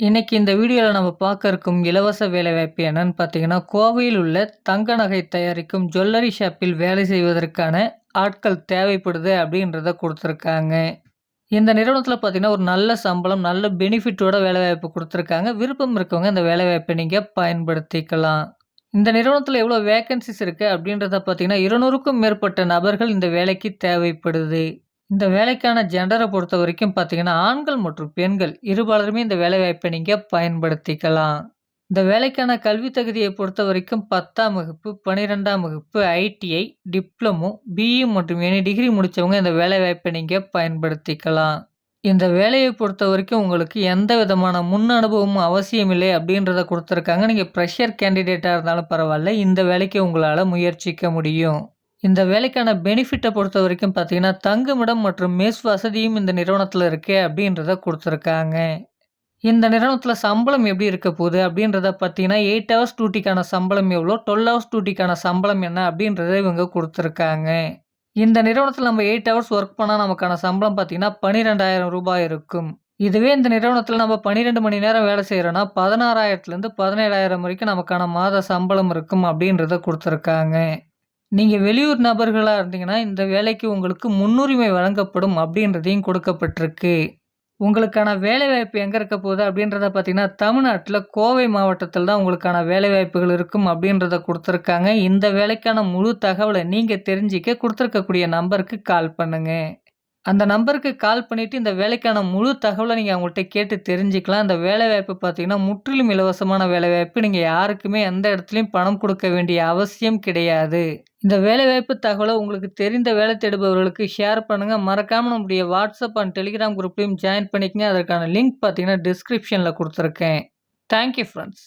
இன்னைக்கு இந்த வீடியோவில் நம்ம பார்க்க இருக்கும் இலவச வேலைவாய்ப்பு என்னன்னு பார்த்தீங்கன்னா கோவையில் உள்ள தங்க நகை தயாரிக்கும் ஜுவல்லரி ஷாப்பில் வேலை செய்வதற்கான ஆட்கள் தேவைப்படுது அப்படின்றத கொடுத்துருக்காங்க. இந்த நிறுவனத்தில் பார்த்தீங்கன்னா ஒரு நல்ல சம்பளம் நல்ல பெனிஃபிட்டோட வேலைவாய்ப்பு கொடுத்துருக்காங்க. விருப்பம் இருக்கவங்க இந்த வேலைவாய்ப்பை நீங்கள் பயன்படுத்திக்கலாம். இந்த நிறுவனத்தில் எவ்வளோ வேகன்சிஸ் இருக்குது அப்படின்றத பார்த்தீங்கன்னா இருநூறுக்கும் மேற்பட்ட நபர்கள் இந்த வேலைக்கு தேவைப்படுது. இந்த வேலைக்கான ஜெண்டரை பொறுத்த வரைக்கும் பார்த்தீங்கன்னா ஆண்கள் மற்றும் பெண்கள் இருபாலருமே இந்த வேலைவாய்ப்பை நீங்கள் பயன்படுத்திக்கலாம். இந்த வேலைக்கான கல்வி தகுதியை பொறுத்த வரைக்கும் பத்தாம் வகுப்பு பன்னிரெண்டாம் வகுப்பு ஐடிஐ டிப்ளமோ பிஇ மற்றும் எனி டிகிரி முடித்தவங்க இந்த வேலைவாய்ப்பை நீங்கள் பயன்படுத்திக்கலாம். இந்த வேலையை பொறுத்த வரைக்கும் உங்களுக்கு எந்த விதமான முன் அனுபவமும் அவசியம் இல்லை அப்படின்றத கொடுத்துருக்காங்க. நீங்கள் ப்ரெஷர் கேண்டிடேட்டாக இருந்தாலும் பரவாயில்ல. இந்த வேலைக்கு உங்களால் முயற்சிக்க முடியும். இந்த வேலைக்கான பெனிஃபிட்டை பொறுத்த வரைக்கும் பார்த்தீங்கன்னா தங்குமிடம் மற்றும் மெஸ் வசதியும் இந்த நிறுவனத்தில் இருக்கே அப்படின்றத கொடுத்துருக்காங்க. இந்த நிறுவனத்தில் சம்பளம் எப்படி இருக்க போகுது அப்படின்றத பார்த்தீங்கன்னா எயிட் ஹவர்ஸ் டியூட்டிக்கான சம்பளம் எவ்வளோ டுவெல் ஹவர்ஸ் டியூட்டிக்கான சம்பளம் என்ன அப்படின்றத இவங்க கொடுத்துருக்காங்க. இந்த நிறுவனத்தில் நம்ம எயிட் ஹவர்ஸ் ஒர்க் பண்ணால் நமக்கான சம்பளம் பார்த்தீங்கன்னா பன்னிரெண்டாயிரம் ரூபாய் இருக்கும். இதுவே இந்த நிறுவனத்தில் நம்ம பன்னிரெண்டு மணி நேரம் வேலை செய்கிறோன்னா பதினாறாயிரத்துலேருந்து பதினேழாயிரம் வரைக்கும் நமக்கான மாத சம்பளம் இருக்கும் அப்படின்றத கொடுத்துருக்காங்க. நீங்கள் வெளியூர் நபர்களாக இருந்தீங்கன்னா இந்த வேலைக்கு உங்களுக்கு முன்னுரிமை வழங்கப்படும் அப்படின்றதையும் கொடுக்கப்பட்டிருக்கு. உங்களுக்கான வேலைவாய்ப்பு எங்கே இருக்க போகுது அப்படின்றத பார்த்தீங்கன்னா தமிழ்நாட்டில் கோவை மாவட்டத்தில் தான் உங்களுக்கான வேலைவாய்ப்புகள் இருக்கும் அப்படின்றத கொடுத்துருக்காங்க. இந்த வேலைக்கான முழு தகவலை நீங்கள் தெரிஞ்சிக்க கொடுத்துருக்கக்கூடிய நம்பருக்கு கால் பண்ணுங்கள் அந்த நம்பருக்கு கால் பண்ணிவிட்டு இந்த வேலைக்கான முழு தகவலை நீங்கள் அவங்கள்ட்ட கேட்டு தெரிஞ்சுக்கலாம். அந்த வேலைவாய்ப்பு பார்த்தீங்கன்னா முற்றிலும் இலவசமான வேலைவாய்ப்பு. நீங்கள் யாருக்குமே எந்த இடத்துலையும் பணம் கொடுக்க வேண்டிய அவசியம் கிடையாது. இந்த வேலைவாய்ப்பு தகவலை உங்களுக்கு தெரிந்த வேலை தேடுபவர்களுக்கு ஷேர் பண்ணுங்கள் மறக்காமல் நம்முடைய வாட்ஸ்அப் அண்ட் டெலிகிராம் குரூப்லையும் ஜாயின் பண்ணிக்கங்க. அதற்கான லிங்க் பார்த்தீங்கன்னா டிஸ்கிரிப்ஷனில் கொடுத்துருக்கேன். Thank you friends